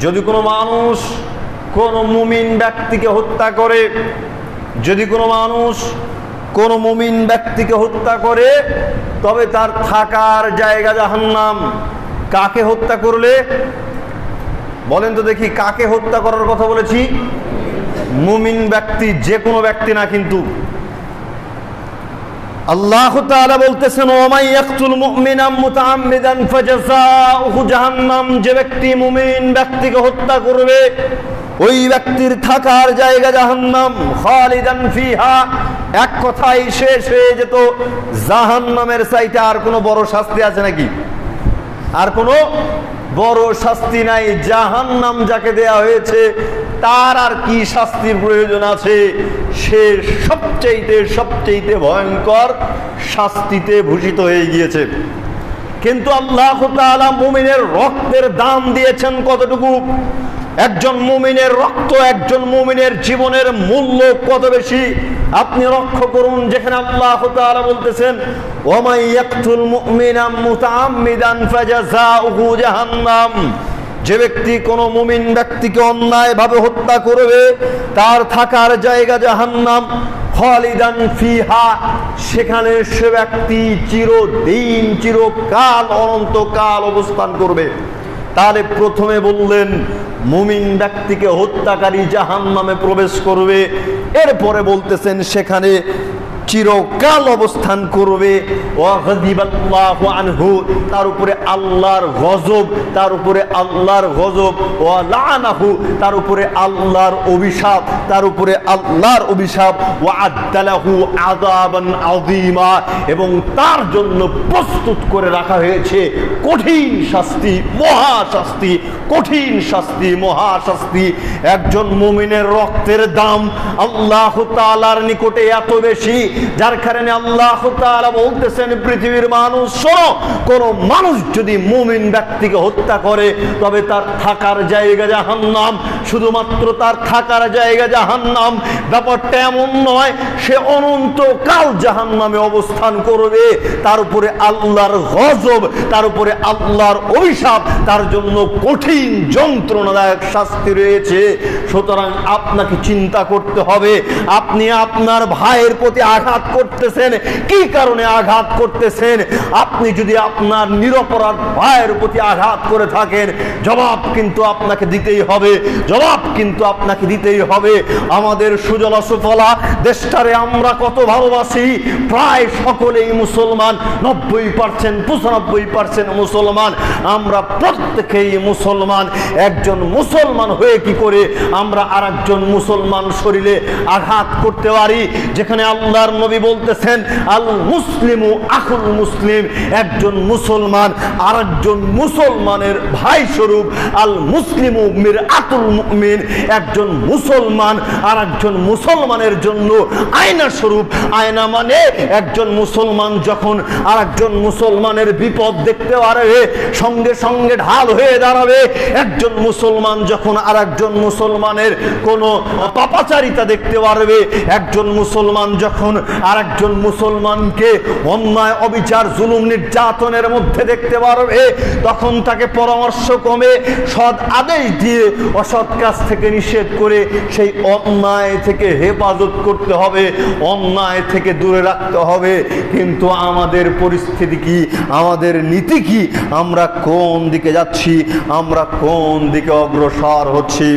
যদি কোনো মানুষ কোন মুমিন ব্যক্তিকে হত্যা করে, যদি কোনো মানুষ কোন মুমিন ব্যক্তিকে হত্যা করে, তবে তার থাকার জায়গা জাহান্নাম কাকে হত্যা করলে? বলেন তো দেখি, কাকে হত্যা করার কথা বলেছি? মুমিন ব্যক্তি, যে কোনো ব্যক্তি না কিন্তু। আল্লাহ তাআলা বলতেছেন, ওমাই ইয়াকতুল মুমিনা মুতাআম্মিদান ফাজাযাউহু জাহান্নাম। যে ব্যক্তি মুমিন ব্যক্তিকে হত্যা করবে, ওই ব্যক্তির থাকার জায়গা জাহান্নাম, খালিদান ফিহা। এক কথাই শেষ হয়ে যেত জাহান্নামের চাইতে আর কোনো বড় শাস্তি আছে নাকি? আর কোনো বড় শাস্তি নাই, জাহান্নাম যাকে দেয়া হয়েছে, তার আর কি শাস্তির প্রয়োজন আছে? সে সবচেয়েতে সবচেয়েতে ভয়ঙ্কর শাস্তিতে ভূষিত হয়ে গিয়েছে। কিন্তু আল্লাহ মুমিনের রক্তের দাম দিয়েছেন কতটুকু? একজন মুমিনের রক্ত একজন মুমিনের জীবনের মূল্য কত বেশি? আপনি লক্ষ্য করুন, যেখানে আল্লাহ তাআলা বলতেছেন, ওমাই ইয়াকতুল মুমিনা মুতাআম্মিদান ফাজাযাউহু জাহান্নাম। যে ব্যক্তি কোনো মুমিন ব্যক্তিকে অন্যায়ভাবে হত্যা করবে, তার থাকার জায়গা জাহান্নাম, খালিদান ফিহা, সেখানে সে ব্যক্তি চিরদিন, চিরকাল, অনন্তকাল অবস্থান করবে। তাহলে প্রথমে বললেন মুমিন ব্যক্তিকে হত্যাকারী জাহান নামে প্রবেশ করবে। এরপরে বলতেছেন সেখানে চিরকাল অবস্থান করবে। আনহু, তার উপরে আল্লাহর গজব, তার উপরে আল্লাহর গজব। ও লানাহু তার উপরে আল্লাহর অভিশাপ, তার উপরে আল্লাহর অভিশাপ। ও আদালাহু আযাবান আযীমা, এবং তার জন্য প্রস্তুত করে রাখা হয়েছে কঠিন শাস্তি মহাশাস্তি কঠিন শাস্তি মহাশাস্তি একজন মুমিনের রক্তের দাম আল্লাহ তাআলার নিকটে এত বেশি। যার কারণে আল্লাহ বলতেছেন, পৃথিবীর মানুষ, শোনো, কোন মানুষ যদি মুমিন ব্যক্তিকে হত্যা করে, তবে তার থাকার জায়গা জাহান্নাম, শুধুমাত্র তার থাকার জায়গা জাহান্নাম, ব্যাপারটা এমন নয়, সে অনন্তকাল জাহান্নামে অবস্থান করবে। তার উপরে আল্লাহর গজব, তার উপরে আল্লাহর অভিশাপ, তার জন্য কঠিন যন্ত্রণাদায়ক শাস্তি রয়েছে। সুতরাং আপনাকে চিন্তা করতে হবে, আপনি আপনার ভাইয়ের প্রতি আঘাত করতেছেন? কি কারণে আঘাত করতেছেন? আপনি যদি আপনার নিরপরাধ ভাইয়ের প্রতি আঘাত করে থাকেন, জবাব কিন্তু আপনাকে দিতেই হবে, জবাব কিন্তু আপনাকে দিতেই হবে। আমাদের সুজলা সুফলা, দেশটারে আমরা কত ভালোবাসি, প্রায় সকলেই মুসলমান, নব্বই পার্সেন্ট পঁচানব্বই পার্সেন্ট মুসলমান। আমরা প্রত্যেকেই মুসলমান। একজন মুসলমান হয়ে কি করে আমরা আর মুসলমান শরীরে আঘাত করতে পারি? যেখানে আল্লাহর নবী বলতেছেন, আল মুসলিমু আকুল মুসলিম একজন মুসলমান আর একজন মুসলমানের ভাই স্বরূপ আল মুসলিম মির আতুল মুমিন একজন মুসলমান আর একজন মুসলমানের জন্য আয়না স্বরূপ আয়না মানে একজন মুসলমান যখন আর একজন মুসলমানের বিপদ দেখতে পারবে সঙ্গে সঙ্গে ঢাল হয়ে দাঁড়াবে। একজন মুসলমান যখন আর একজন মুসলমানের কোনো পাপাচারিতা দেখতে পারবে, একজন মুসলমান যখন আর একজন মুসলমানকে অন্যায়, অবিচার, জুলুম, নির্যাতনের মধ্যে দেখতে পারবে। তখন তাকে পরামর্শ কমে সৎ আদেশ দিয়ে অসৎ কাজ থেকে নিষেধ করে সেই অন্যায় থেকে হেফাজত করতে হবে, অন্যায় থেকে দূরে রাখতে হবে। কিন্তু আমাদের পরিস্থিতি কি? আমাদের নীতি কি? আমরা কোন দিকে যাচ্ছি? আমরা কোন দিকে অগ্রসর হচ্ছি?